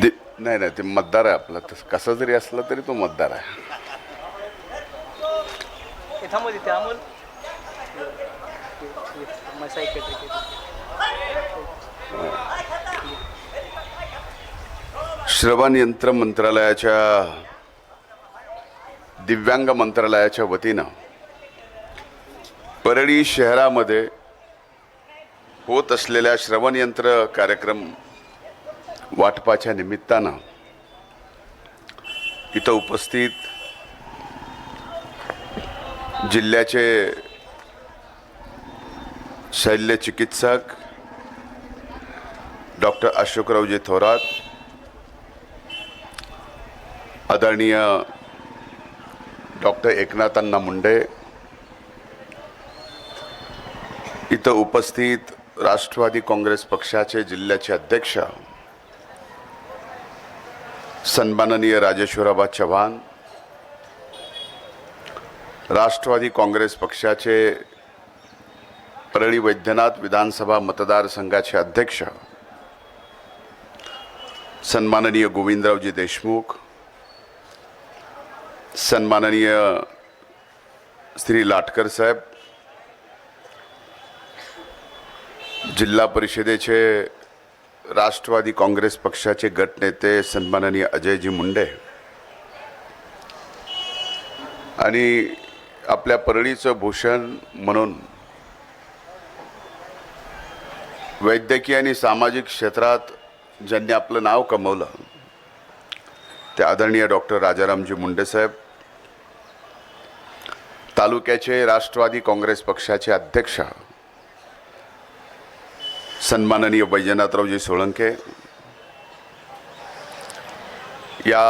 दि नाही नाही ते मतदार आहे आपला. तसं कसं जरी असलं तरी तो मतदार आहे. हे थांबव तिथे अमोल मग सायकेट्रिक श्रवण यंत्र मंत्रालयाच्या दिव्यांग मंत्रालयाच्या वतीनं परळी शहरामध्ये होत असलेल्या श्रवण यंत्र कार्यक्रम वाटपाच्या निमित्तानं इथं उपस्थित जिल्ह्याचे शल्य चिकित्सक डॉक्टर अशोकरावजी थोरात आदरणीय डॉक्टर एकनाथांना मुंडे इथं उपस्थित राष्ट्रवादी काँग्रेस पक्षाचे जिल्ह्याचे अध्यक्ष सन्माननीय राजेश्वराबा चव्हाण राष्ट्रवादी काँग्रेस पक्षाचे परळी वैद्यनाथ विधानसभा मतदारसंघाचे अध्यक्ष सन्माननीय गोविंदरावजी देशमुख सन्माननीय श्री लाटकर साहेब जिल्हा परिषदेचे राष्ट्रवादी काँग्रेस पक्षाचे गटनेते सन्माननीय अजयजी मुंडे. आणि आपल्या परळीचं भूषण म्हणून वैद्यकीय आणि सामाजिक क्षेत्रात ज्यांनी आपलं नाव कमवलं ते आदरणीय डॉक्टर राजारामजी मुंडे साहेब. तालुक्याचे राष्ट्रवादी काँग्रेस पक्षाचे अध्यक्ष सन्माननीय वैजनाथरावजी सोळंके या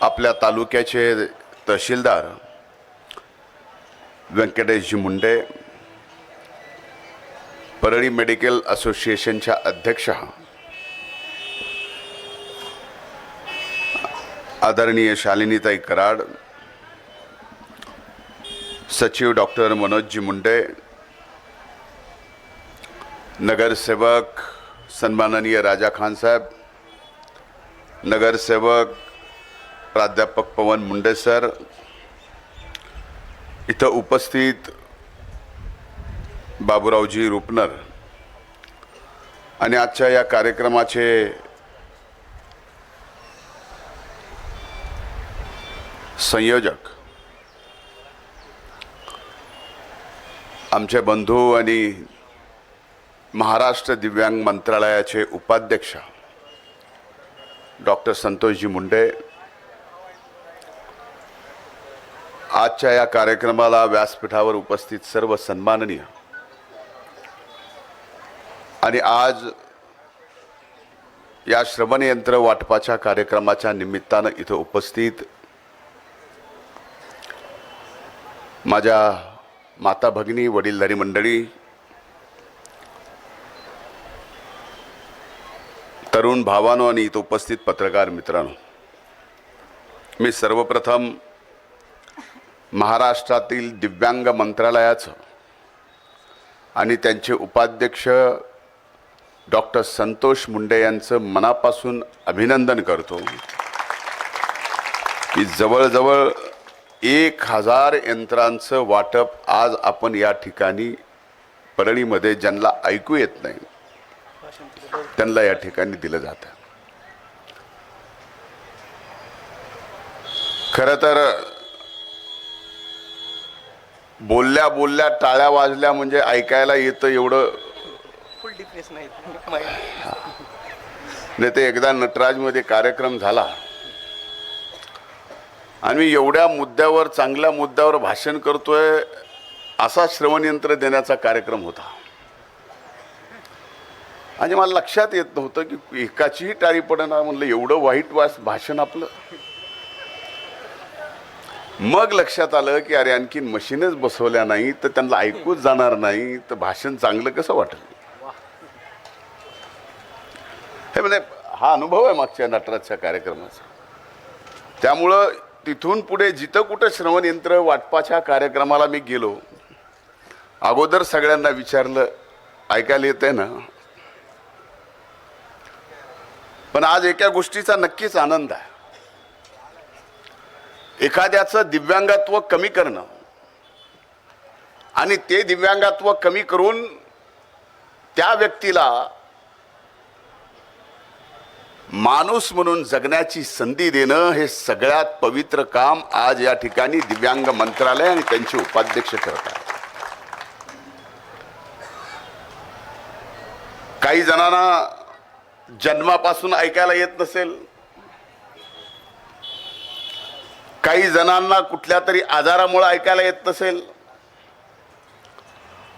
आपल्या तालुक्याचे तहसीलदार व्यंकटेशजी मुंडे परळी मेडिकल असोसिएशनच्या अध्यक्ष आदरणीय शालिनीताई कराड सचिव डॉक्टर मनोजजी मुंडे नगरसेवक सन्माननीय राजा खान साहेब नगरसेवक प्राध्यापक पवन मुंडे सर इथं उपस्थित बाबूरावजी रुपनर आणि आजच्या या कार्यक्रमाचे संयोजक आमचे बंधू आणि महाराष्ट्र दिव्यांग मंत्रालयाचे उपाध्यक्ष डॉक्टर संतोषजी मुंडे. आजच्या या कार्यक्रमाला व्यासपीठावर उपस्थित सर्व सन्माननीय आणि आज या श्रवणयंत्र वाटपाच्या कार्यक्रमाच्या निमित्तानं इथं उपस्थित माझ्या माता भगिनी वडीलधारी मंडळी तरुण भावानो आणि इथं उपस्थित पत्रकार मित्रांनो मी सर्वप्रथम महाराष्ट्रातील दिव्यांग मंत्रालयाचं आणि त्यांचे उपाध्यक्ष डॉक्टर संतोष मुंडे यांचं मनापासून अभिनंदन करतो की जवळजवळ एक हजार यंत्रांचं वाटप आज आपण या ठिकाणी परळीमध्ये ज्यांना ऐकू येत नाही त्यांना या ठिकाणी दिलं जातं. खरं तर बोलल्या बोलल्या टाळ्या वाजल्या म्हणजे ऐकायला येतं एवढं. नाही ते एकदा नटराजमध्ये कार्यक्रम झाला. आणि मी एवढ्या मुद्द्यावर चांगल्या मुद्द्यावर भाषण करतोय असा श्रवणयंत्र देण्याचा कार्यक्रम होता. आणि मला लक्षात येत नव्हतं की एकाचीही टाळी पडणार म्हणलं एवढं वाईट वास भाषण आपलं. मग लक्षात आलं की अरे आणखीन मशीनच बसवल्या नाही तर त्यांना ऐकूच जाणार नाही तर भाषण चांगलं कसं वाटेल? हे म्हणजे हा अनुभव आहे मागच्या नटराजच्या कार्यक्रमाचा. त्यामुळं तिथून पुढे जिथं कुठं श्रवण यंत्र वाटपाच्या कार्यक्रमाला मी गेलो अगोदर सगळ्यांना विचारलं ऐकायला येतंय ना? पण आज एका गोष्टीचा नक्कीच आनंद आहे. एखाद्याचं दिव्यांगत्व कमी करणं आणि ते दिव्यांगत्व कमी करून त्या व्यक्तीला माणूस म्हणून जगण्याची संधी देणं हे सगळ्यात पवित्र काम आज या ठिकाणी दिव्यांग मंत्रालय आणि त्यांचे उपाध्यक्ष करतात काही जणांना जन्मापासून ऐकायला येत नसेल काही जणांना कुठल्या तरी आजारामुळे ऐकायला येत नसेल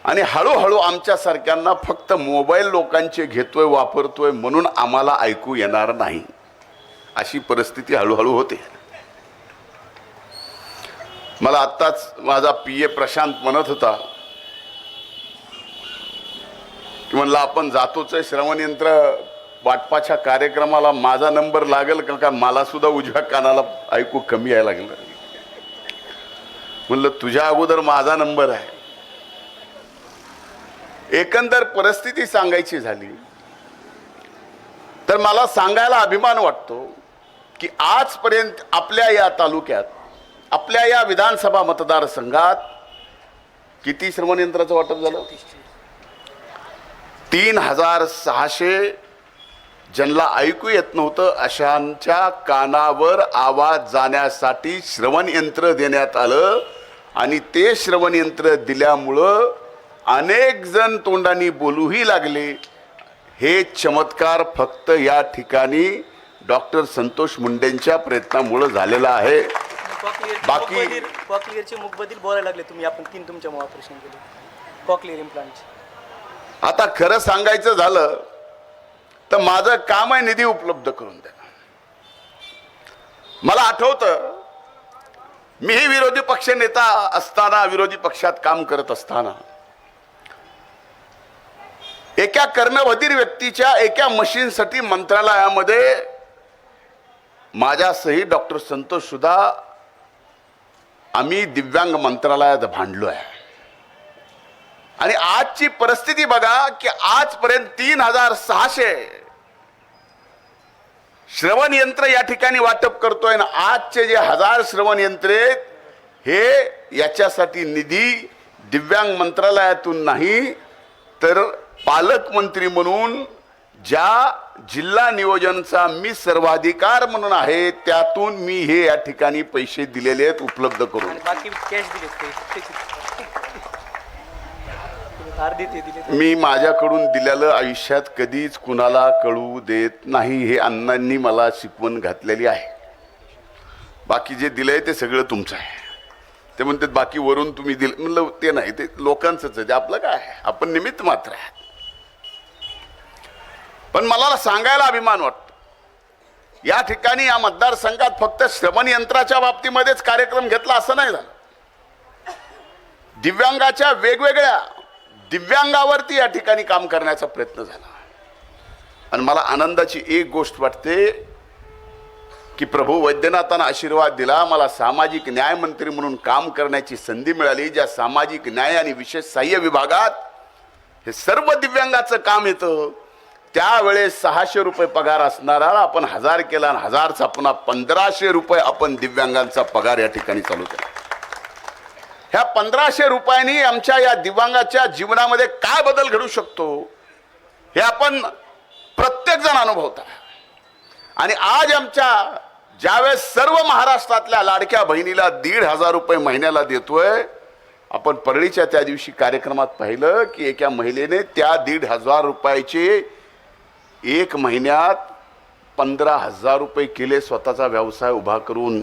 आणि हळूहळू आमच्यासारख्यांना फक्त मोबाईल लोकांचे घेतोय वापरतोय म्हणून आम्हाला ऐकू येणार नाही. अशी परिस्थिती हळूहळू होते. मला आत्ताच माझा पी ए प्रशांत म्हणत होता की म्हणलं आपण जातोच आहे श्रवणयंत्र वाटपाच्या कार्यक्रमाला माझा नंबर लागेल का? का मला सुद्धा उजव्या कानाला ऐकू कमी यायला लागलं. म्हणलं तुझ्या अगोदर माझा नंबर आहे. एकंदर परिस्थिती सांगायची झाली तर मला सांगायला अभिमान वाटतो की आजपर्यंत आपल्या या तालुक्यात आपल्या या विधानसभा मतदारसंघात किती श्रवणयंत्राचं वाटप झालं? तीन हजार सहाशे ज्यांना ऐकू येत नव्हतं अशांच्या कानावर आवाज जाण्यासाठी श्रवण यंत्र देण्यात आलं आणि ते श्रवण यंत्र दिल्यामुळं अनेक जण तोंडाने बोलूही लागले. हे चमत्कार फक्त या ठिकाणी डॉक्टर संतोष मुंडेंच्या प्रयत्नामुळं झालेला आहे. बाकी- मुखबधीर बोलायला लागले तुम्ही. आपण तीन तुमच्या ऑपरेशन केले. कॉक्लिअर इम्प्लांटचे आता खरं सांगायचं झालं तर माझं काम आहे निधी उपलब्ध करून द्या मला आठवतं मीही विरोधी पक्ष नेता असताना विरोधी पक्षात काम करत असताना एका कर्णवधीर व्यक्तीच्या एका मशीनसाठी मंत्रालयामध्ये माझ्यासही डॉक्टर संतोष सुद्धा आम्ही दिव्यांग मंत्रालयात भांडलो आहे. आणि आजची परिस्थिती बघा की आजपर्यंत तीन हजार सहाशे श्रवण यंत्र या ठिकाणी वाटप करतोय ना आजचे जे हजार श्रवण यंत्रे आहेत, हे याच्यासाठी निधी दिव्यांग मंत्रालयातून नाही तर पालकमंत्री म्हणून ज्या जिल्हा नियोजनचा मी सर्वाधिकार म्हणून आहे त्यातून मी हे या ठिकाणी पैसे दिलेले आहेत उपलब्ध करून आणि बाकी कॅश दिलेत ते अर्धी ते दिले मी माझ्याकडून दिलेलं आयुष्यात कधीच कुणाला कळू देत नाही हे अण्णांनी मला शिकवण घातलेली आहे. बाकी जे दिलं आहे ते सगळं तुमचं आहे. ते म्हणतात बाकी वरून तुम्ही दिलं म्हणलं ते नाही ते लोकांचंच आहे आपलं काय आहे? आपण निमित्त मात्र आहे पण मला सांगायला अभिमान वाटतो. या ठिकाणी या मतदारसंघात फक्त श्रवण यंत्राच्या बाबतीमध्येच कार्यक्रम घेतला असं नाही झालं. दिव्यांगाच्या वेगवेगळ्या दिव्यांगावरती या ठिकाणी काम करण्याचा प्रयत्न झाला. आणि मला आनंदाची एक गोष्ट वाटते की प्रभू वैद्यनाथानं आशीर्वाद दिला मला सामाजिक न्याय मंत्री म्हणून काम करण्याची संधी मिळाली. ज्या सामाजिक न्याय आणि विशेष सहाय्य विभागात हे सर्व दिव्यांगाचं काम येतं त्यावेळेस सहाशे रुपये पगार असणारा आपण हजार केला आणि हजारचा पुन्हा पंधराशे रुपये आपण दिव्यांगांचा पगार या ठिकाणी चालू केला. ह्या पंधराशे रुपयांनी आमच्या या दिव्यांगाच्या जीवनामध्ये काय बदल घडू शकतो हे आपण प्रत्येकजण अनुभवता. आणि आज आमच्या ज्यावेळेस सर्व महाराष्ट्रातल्या लाडक्या बहिणीला दीड हजार रुपये महिन्याला देतोय आपण परळीच्या त्या दिवशी कार्यक्रमात पाहिलं की एका महिलेने त्या दीड हजार रुपयाचे एक महिन्यात पंधरा हजार रुपये केले स्वतःचा व्यवसाय उभा करून.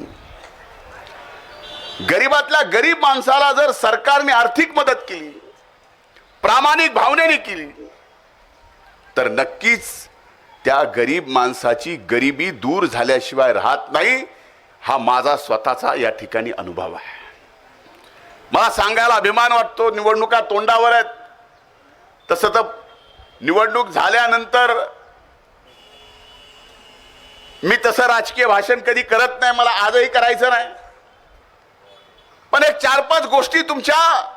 गरीबातल्या गरीब माणसाला जर सरकारने आर्थिक मदत केली प्रामाणिक भावनेने केली तर नक्कीच त्या गरीब माणसाची गरिबी दूर झाल्याशिवाय राहत नाही हा माझा स्वतःचा या ठिकाणी अनुभव आहे. मला सांगायला अभिमान वाटतो निवडणुका तोंडावर आहेत. तसं तर निवडणूक झाल्यानंतर मी तसं राजकीय भाषण कधी करत नाही मला आजही करायचं नाही. पण एक चार पाच गोष्टी तुमच्या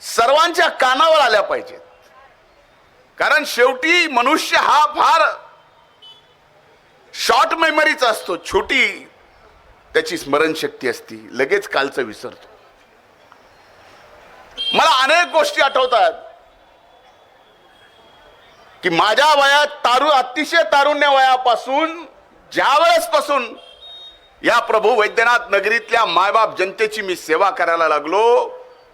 सर्वांच्या कानावर आल्या पाहिजेत. कारण शेवटी मनुष्य हा फार शॉर्ट मेमरीचा असतो. छोटी त्याची स्मरणशक्ती असती. लगेच कालचं विसरतो. मला अनेक गोष्टी आठवतात. की माझ्या वयात तारू अतिशय तारुण्य वयापासून ज्या वेळेस पासून या प्रभू वैद्यनाथ नगरीतल्या मायबाप जनतेची मी सेवा करायला लागलो.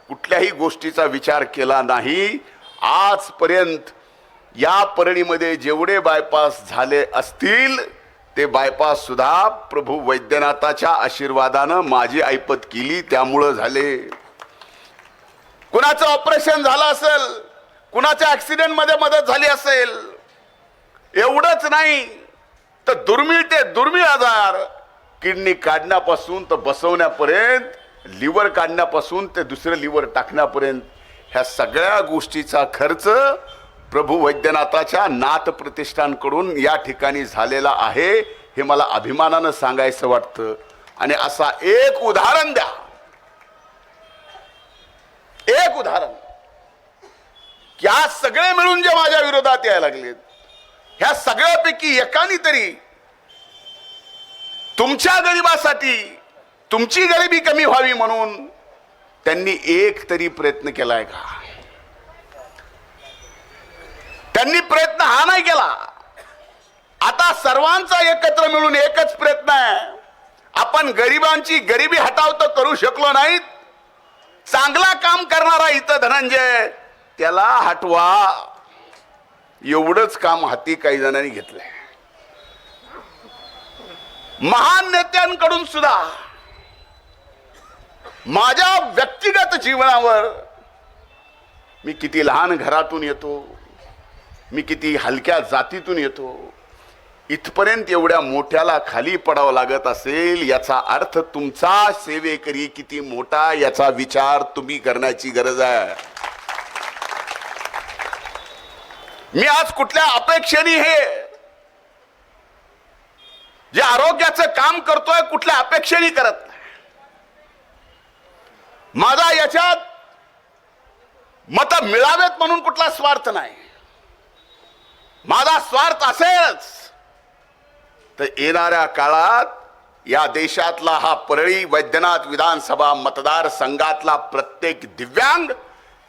कुठल्याही गोष्टीचा विचार केला नाही. आजपर्यंत या परळीमध्ये जेवढे बायपास झाले असतील ते बायपास सुद्धा प्रभू वैद्यनाथाच्या आशीर्वादानं माझी ऐपत केली. त्यामुळं झाले. कुणाचं ऑपरेशन झालं असेल कुणाच्या ऍक्सिडेंटमध्ये मदत झाली असेल एवढंच नाही. तर दुर्मिळ ते दुर्मिळ आजार. किडनी काढण्यापासून तर बसवण्यापर्यंत लिव्हर काढण्यापासून ते दुसरं लिव्हर टाकण्यापर्यंत ह्या सगळ्या गोष्टीचा खर्च प्रभू वैद्यनाथाच्या नाथ प्रतिष्ठानकडून या ठिकाणी झालेला आहे हे मला अभिमानानं सांगायचं वाटतं. आणि असा एक उदाहरण द्या. एक उदाहरण. की आज सगळे मिळून जे माझ्या विरोधात यायला लागलेत ह्या सगळ्यापैकी एकानी तरी तुमच्या गरिबासाठी तुमची गरिबी कमी व्हावी म्हणून त्यांनी एक तरी प्रयत्न केलाय का? त्यांनी प्रयत्न हा नाही केला. आता सर्वांचा एकत्र मिळून एकच प्रयत्न आहे. आपण गरिबांची गरिबी हटाव तर करू शकलो नाहीत. चांगला काम करणारा इथं धनंजय त्याला हटवा. एवढंच काम हाती काही जणांनी घेतलंय. महान नेत्यांकडून सुद्धा माझ्या व्यक्तिगत जीवनावर मी किती लहान घरातून येतो मी किती हलक्या जातीतून येतो इथपर्यंत एवढ्या मोठ्याला खाली पडावं लागत असेल याचा अर्थ तुमचा सेवेकरी किती मोठा याचा विचार तुम्ही करण्याची गरज आहे. मी आज कुठल्या अपेक्षेने हे जे आरोग्याचं काम करतोय कुठल्या अपेक्षेने करत नाही. माझा याच्यात मत मिळावेत म्हणून कुठला स्वार्थ नाही. माझा स्वार्थ असेलच. तर येणाऱ्या काळात या देशातला हा परळी वैद्यनाथ विधानसभा मतदारसंघातला प्रत्येक दिव्यांग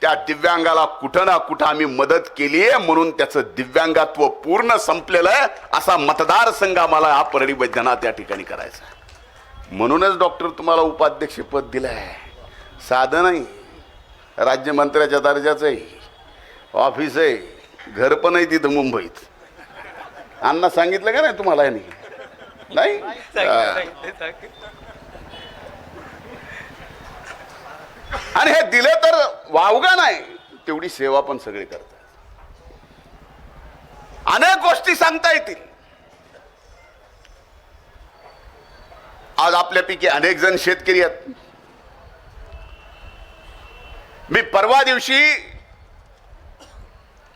त्या दिव्यांगाला कुठं ना कुठं आम्ही मदत केली आहे म्हणून त्याचं दिव्यांगात्व पूर्ण संपलेलं आहे असा मतदारसंघ आम्हाला हा परळी वैद्यनाथ या ठिकाणी करायचा आहे. म्हणूनच डॉक्टर तुम्हाला उपाध्यक्ष पद दिलं आहे साधं नाही. राज्यमंत्र्याच्या दर्जाचं आहे ऑफिस आहे. घर पण आहे तिथं मुंबईत. अण्णा सांगितलं का नाही तुम्हाला नाही? आणि हे दिले तर वावगा नाही. तेवढी सेवा पण सगळे करतात. अनेक गोष्टी सांगता येतील. आज आपल्यापैकी अनेक जण शेतकरी आहेत. मी परवा दिवशी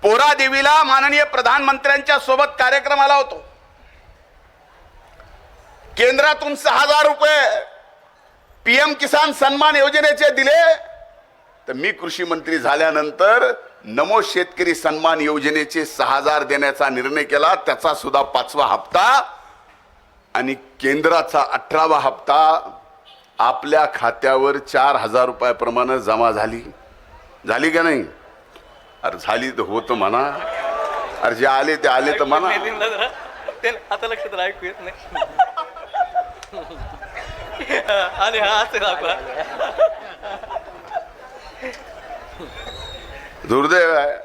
पोरा देवीला माननीय प्रधानमंत्र्यांच्या सोबत कार्यक्रमाला होतो. केंद्रातून सहा हजार रुपये पीएम किसान सन्मान योजनेचे दिले. तर मी कृषी मंत्री झाल्यानंतर नमो शेतकरी सन्मान योजनेचे सहा हजार देण्याचा निर्णय केला. त्याचा सुद्धा पाचवा हप्ता आणि केंद्राचा अठरावा हप्ता आपल्या खात्यावर चार हजार रुपयाप्रमाणे जमा झाली. झाली का नाही? अरे झाली तर होतं म्हणा. अरे जे आले ते आले तर म्हणा. आता लक्षात ऐकू येत नाही. आणि हा असं दाखवा दुर्दैव आहे.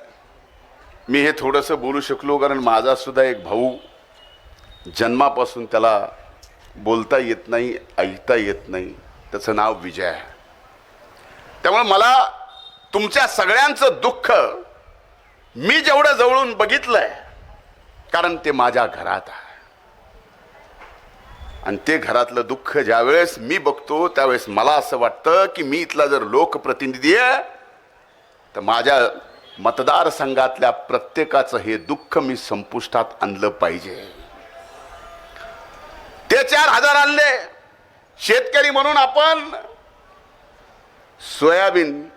मी हे थोडंसं बोलू शकलो कारण माझा सुद्धा एक भाऊ जन्मापासून त्याला बोलता येत नाही ऐकता येत नाही. त्याचं नाव विजय आहे. त्यामुळे मला तुमच्या सगळ्यांचं दुःख मी जेवढं जवळून बघितलंय कारण ते माझ्या घरात आहे. आणि ते घरातलं दुःख ज्यावेळेस मी बघतो त्यावेळेस मला असं वाटतं की मी इथला जर लोकप्रतिनिधी आहे तर माझ्या मतदारसंघातल्या प्रत्येकाचं हे दुःख मी संपुष्टात आणलं पाहिजे. ते चार हजार आणले. शेतकरी म्हणून आपण सोयाबीन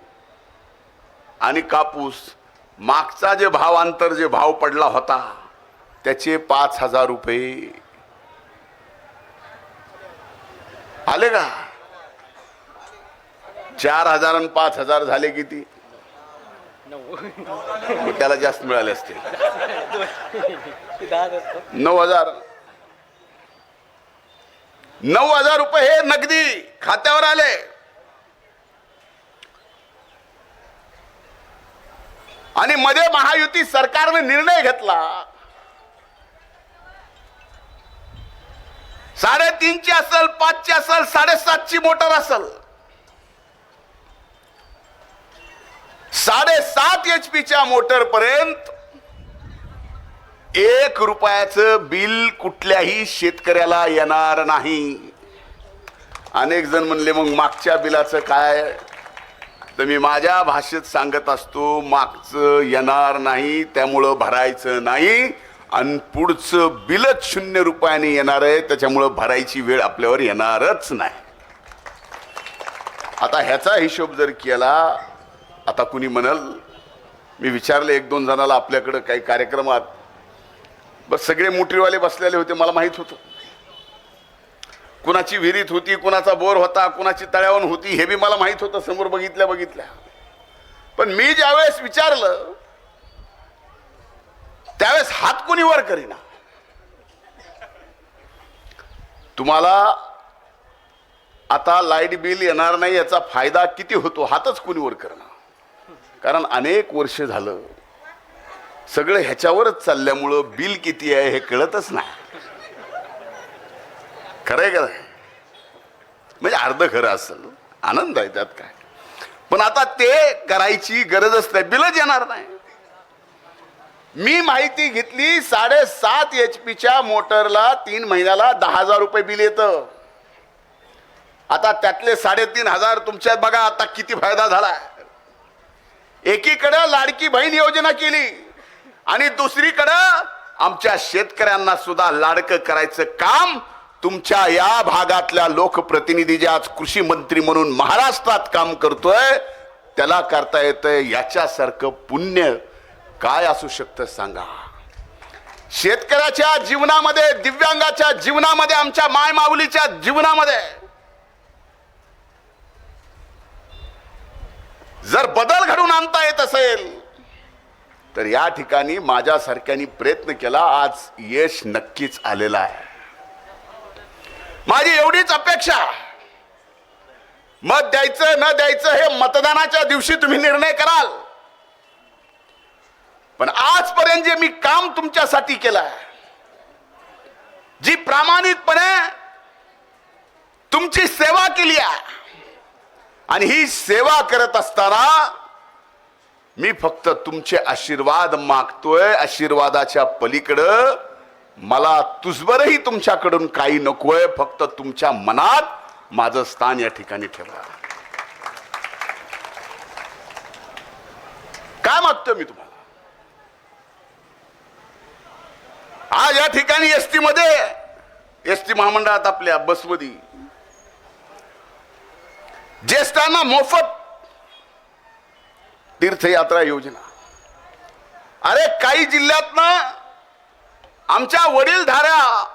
आणि कापूस मागचा जे भावांतर जे भाव पडला होता त्याचे पाच हजार रुपये आले का चार हजार आणि पाच हजार झाले किती? त्याला जास्त मिळाले असतील नऊ हजार. नऊ हजार रुपये हे नगदी खात्यावर आले. आणि मध्ये महायुती सरकारने निर्णय घेतला. साडेतीनची असल पाचची असल साडेसातची मोटर असल. साडेसात एच पीच्या मोटर पर्यंत एक रुपयाचं बिल कुठल्याही शेतकऱ्याला येणार नाही. अनेक जण म्हणले मग मागच्या बिलाचं काय? तर मी माझ्या भाषेत सांगत असतो मागचं येणार नाही त्यामुळं भरायचं नाही. आणि पुढचं बिलच शून्य रुपयाने येणार आहे त्याच्यामुळं भरायची वेळ आपल्यावर येणारच नाही. आता ह्याचा हिशोब जर केला आता कुणी म्हणल मी विचारलं एक दोन जणाला आपल्याकडं काही कार्यक्रमात बस सगळे मोटरीवाले बसलेले होते मला माहीत होतं. कुणाची विहिरीत होती कुणाचा बोर होता कुणाची तळ्यावन होती हे बी मला माहीत होतं समोर बघितल्या बघितल्या. पण मी ज्यावेळेस विचारलं त्यावेळेस हात कोणी वर करीना? तुम्हाला आता लाइट बिल येणार नाही याचा फायदा किती होतो? हातच कुणी वर करणं कारण अनेक वर्ष झालं सगळं ह्याच्यावरच चालल्यामुळं बिल किती आहे हे कळतच नाही. खरंय का म्हणजे अर्ध खरं असेल. आनंद आहे त्यात काय. पण आता ते करायची गरजच नाही. बिलच येणार नाही. मी माहिती घेतली साडेसात एच पीच्या मोटरला तीन महिन्याला दहा हजार रुपये बिल येतं. आता त्यातले साडेतीन हजार तुमच्यात बघा आता किती फायदा झाला एकीकडं लाडकी बहीण योजना केली आणि दुसरीकडं आमच्या शेतकऱ्यांना सुद्धा लाडकं करायचं काम तुमच्या या भागातल्या लोकप्रतिनिधी जे आज कृषी मंत्री म्हणून महाराष्ट्रात काम करतोय त्याला करता येतंय याच्यासारखं पुण्य काय असू शकतं सांगा? शेतकऱ्याच्या जीवनामध्ये दिव्यांगाच्या जीवनामध्ये आमच्या मायमाऊलीच्या जीवनामध्ये जर बदल घडून आणता येत असेल तर या ठिकाणी माझ्यासारख्यांनी प्रयत्न केला आज यश नक्कीच आलेलं आहे. माझी एवढीच अपेक्षा मत द्यायचं न द्यायचं हे मतदानाच्या दिवशी तुम्ही निर्णय कराल. पण आजपर्यंत जे मी काम तुमच्यासाठी केलं जी प्रामाणिकपणे तुमची सेवा केली आहे आणि ही सेवा करत असताना मी फक्त तुमचे आशीर्वाद मागतोय आशीर्वादाच्या पलीकडं मला तुझबरही तुमच्याकडून काही नकोय फक्त तुमच्या मनात माझं स्थान या ठिकाणी ठेवा. काय मागतोय मी तुम्हाला? आज या ठिकाणी एस टी मध्ये. एस टी महामंडळात आपल्या बसमध्ये. ज्येष्ठांना मोफत तीर्थयात्रा योजना. अरे काही जिल्ह्यात ना आमच्या वडीलधाऱ्या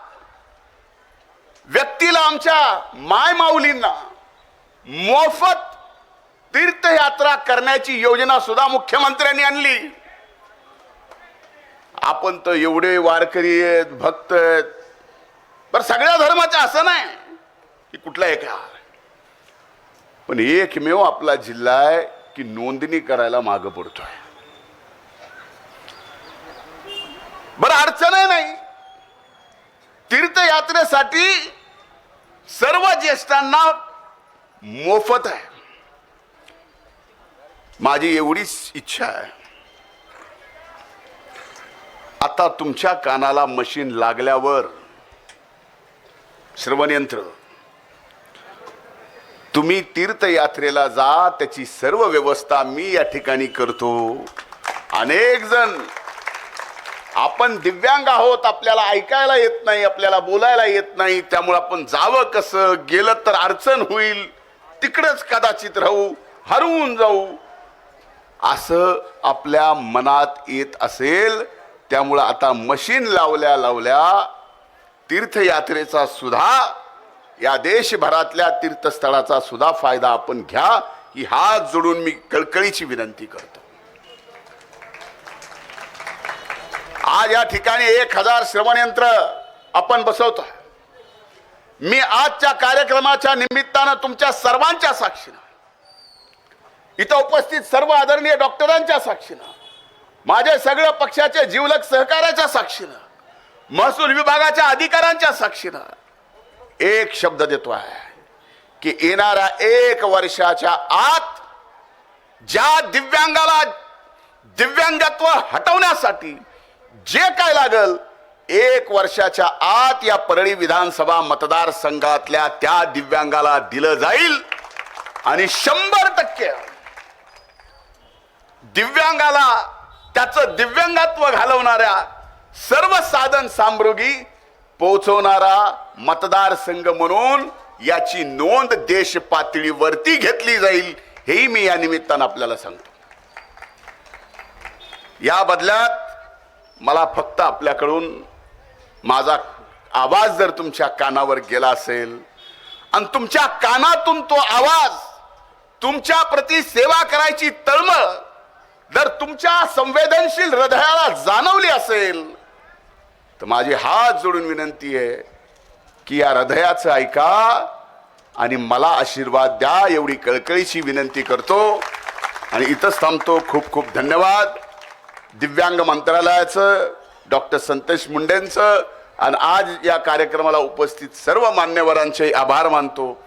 व्यक्तीला आमच्या माय माऊलींना मोफत तीर्थयात्रा करण्याची योजना सुद्धा मुख्यमंत्र्यांनी आणली. आपण तर एवढे वारकरी आहेत भक्त आहेत. पण सगळ्या धर्माचे असं नाही की कुठला एक पण एकमेव आपला जिल्हा आहे की नोंदणी करायला मागं पडतोय. बरं अडचण आहे नाही. तीर्थयात्रेसाठी सर्व ज्येष्ठांना मोफत आहे. माझी एवढीच इच्छा आहे. आता तुमच्या कानाला मशीन लागल्यावर श्रवणयंत्र. तुम्ही तीर्थयात्रेला जा त्याची सर्व व्यवस्था मी या ठिकाणी करतो. अनेक जण आपण दिव्यांग आहोत आपल्याला ऐकायला येत नाही आपल्याला बोलायला येत नाही त्यामुळे आपण जावं कसं गेलं तर अडचण होईल तिकडंच कदाचित राहू हरवून जाऊ. असं आपल्या मनात येत असेल त्यामुळं आता मशीन लावल्या लावल्या तीर्थयात्रेचा सुद्धा या देशभरातल्या तीर्थस्थळाचा सुद्धा फायदा आपण घ्या ही हात जोडून मी कळकळीची विनंती करतो. आज या ठिकाणी एक हजार श्रवणयंत्र आपण बसवतो मी आजच्या कार्यक्रमाच्या निमित्तानं तुमच्या सर्वांच्या साक्षीनं इथं उपस्थित सर्व आदरणीय डॉक्टरांच्या साक्षीनं माझे सगळं पक्षाचे जीवलक सहकार्याच्या साक्षीनं महसूल विभागाच्या अधिकाऱ्यांच्या साक्षीनं एक शब्द देतो आहे की येणाऱ्या एक वर्षाच्या आत ज्या दिव्यांगाला दिव्यांगत्व हटवण्यासाठी जे काय लागल एक वर्षाच्या आत या परळी विधानसभा मतदारसंघातल्या त्या दिव्यांगाला दिलं जाईल आणि शंभर टक्के दिव्यांगाला त्याचं दिव्यांगत्व घालवणाऱ्या सर्व साधन सामृगी पोहोचवणारा मतदारसंघ म्हणून याची नोंद देश पातळीवरती घेतली जाईल हेही मी या निमित्तानं आपल्याला सांगतो. या बदल्यात मला फक्त आपल्याकडून माझा आवाज जर तुमच्या कानावर गेला असेल आणि तुमच्या कानातून तो आवाज तुमच्या प्रती सेवा करायची तळमळ जर तुमच्या संवेदनशील हृदयाला जाणवली असेल तर माझी हात जोडून विनंती आहे की या हृदयाचं ऐका आणि मला आशीर्वाद द्या एवढी कळकळीची विनंती करतो. आणि इथंच थांबतो. खूप खूप धन्यवाद. दिव्यांग मंत्रालयाचं डॉक्टर संतोष मुंडेंचं आणि आज या कार्यक्रमाला उपस्थित सर्व मान्यवरांचे आभार मानतो.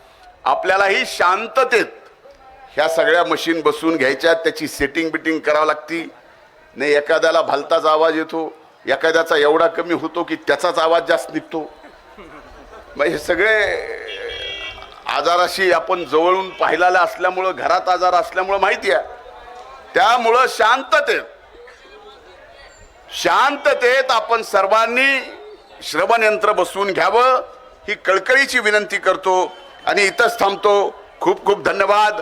आपल्यालाही शांततेत ह्या सगळ्या मशीन बसून घ्यायच्या त्याची सेटिंग बिटिंग करावं लागती. नाही एखाद्याला भलताच आवाज येतो. एखाद्याचा एवढा कमी होतो की त्याचाच आवाज जास्त निघतो. मग हे सगळे आजाराशी आपण जवळून पाहिलेलं असल्यामुळं घरात आजार असल्यामुळं माहिती आहे. त्यामुळं शांततेत शांततेत आपण सर्वांनी श्रवण यंत्र बसवून घ्यावं ही कळकळीची विनंती करतो. आणि इथंच थांबतो. खूप खूप धन्यवाद.